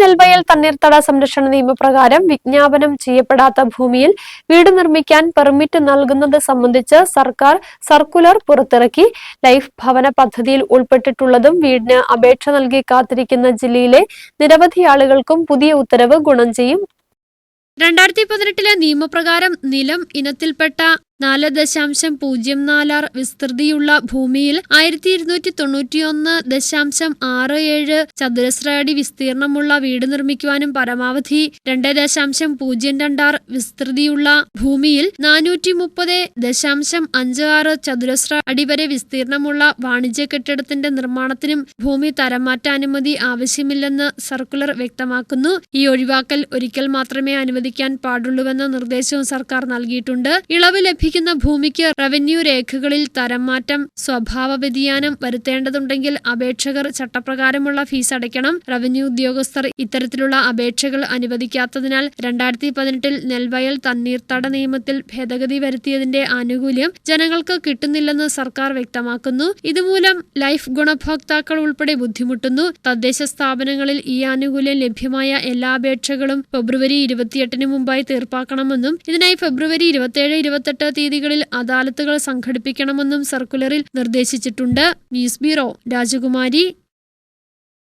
നെൽവയൽ തണ്ണീർത്തട സംരക്ഷണ നിയമപ്രകാരം വിജ്ഞാപനം ചെയ്യപ്പെടാത്ത ഭൂമിയിൽ വീട് നിർമ്മിക്കാൻ പെർമിറ്റ് നൽകുന്നത് സംബന്ധിച്ച് സർക്കാർ സർക്കുലർ പുറത്തിറക്കി. ലൈഫ് ഭവന പദ്ധതിയിൽ ഉൾപ്പെട്ടിട്ടുള്ളതും വീടിന് അപേക്ഷ നൽകി കാത്തിരിക്കുന്ന ജില്ലയിലെ നിരവധി ആളുകൾക്കും പുതിയ ഉത്തരവ് ഗുണം ചെയ്യും. രണ്ടായിരത്തി പതിനെട്ടിലെ നിയമപ്രകാരം നിലം ഇനത്തിൽപ്പെട്ട നാല് ദശാംശം പൂജ്യം നാലാറ് വിസ്തൃതിയുള്ള ഭൂമിയിൽ ആയിരത്തി ഇരുന്നൂറ്റി തൊണ്ണൂറ്റിയൊന്ന് ദശാംശം ആറ് ഏഴ് ചതുരശ്ര അടി വിസ്തീർണമുള്ള വീട് നിർമ്മിക്കുവാനും പരമാവധി രണ്ട് ദശാംശം പൂജ്യം രണ്ടാറ് വിസ്തൃതിയുള്ള ഭൂമിയിൽ നാനൂറ്റി മുപ്പത് ദശാംശം അഞ്ച് ആറ് ചതുരശ്ര അടി വരെ വിസ്തീർണമുള്ള വാണിജ്യ കെട്ടിടത്തിന്റെ നിർമ്മാണത്തിനും ഭൂമി തരംമാറ്റാനുമതി ആവശ്യമില്ലെന്ന് സർക്കുലർ വ്യക്തമാക്കുന്നു. ഈ ഒഴിവാക്കൽ ഒരിക്കൽ മാത്രമേ അനുവദിക്കാൻ പാടുള്ളൂവെന്ന നിർദ്ദേശവും സർക്കാർ നൽകിയിട്ടുണ്ട്. ഇളവ് ലഭിക്കുന്ന ഭൂമിക്ക് റവന്യൂ രേഖകളിൽ തരംമാറ്റം സ്വഭാവ വ്യതിയാനം വരുത്തേണ്ടതുണ്ടെങ്കിൽ അപേക്ഷകർ ചട്ടപ്രകാരമുള്ള ഫീസ് അടയ്ക്കണം. റവന്യൂ ഉദ്യോഗസ്ഥർ ഇത്തരത്തിലുള്ള അപേക്ഷകൾ അനുവദിക്കാത്തതിനാൽ രണ്ടായിരത്തി പതിനെട്ടിൽ നെൽവയൽ തണ്ണീർത്തട നിയമത്തിൽ ഭേദഗതി വരുത്തിയതിന്റെ ആനുകൂല്യം ജനങ്ങൾക്ക് കിട്ടുന്നില്ലെന്ന് സർക്കാർ വ്യക്തമാക്കുന്നു. ഇതുമൂലം ലൈഫ് ഗുണഭോക്താക്കൾ ഉൾപ്പെടെ ബുദ്ധിമുട്ടുന്നു. തദ്ദേശ സ്ഥാപനങ്ങളിൽ ഈ ആനുകൂല്യം ലഭ്യമായ എല്ലാ അപേക്ഷകളും ഫെബ്രുവരി ഇരുപത്തിയെട്ടിന് മുമ്പായി തീർപ്പാക്കണമെന്നും ഇതിനായി ഫെബ്രുവരി ഇരുപത്തിയേഴ് ഇരുപത്തെട്ട് തീയതികളിൽ അദാലത്തുകൾ സംഘടിപ്പിക്കണമെന്നും സർക്കുലറിൽ നിർദ്ദേശിച്ചിട്ടുണ്ട്. ന്യൂസ് ബ്യൂറോ രാജകുമാരി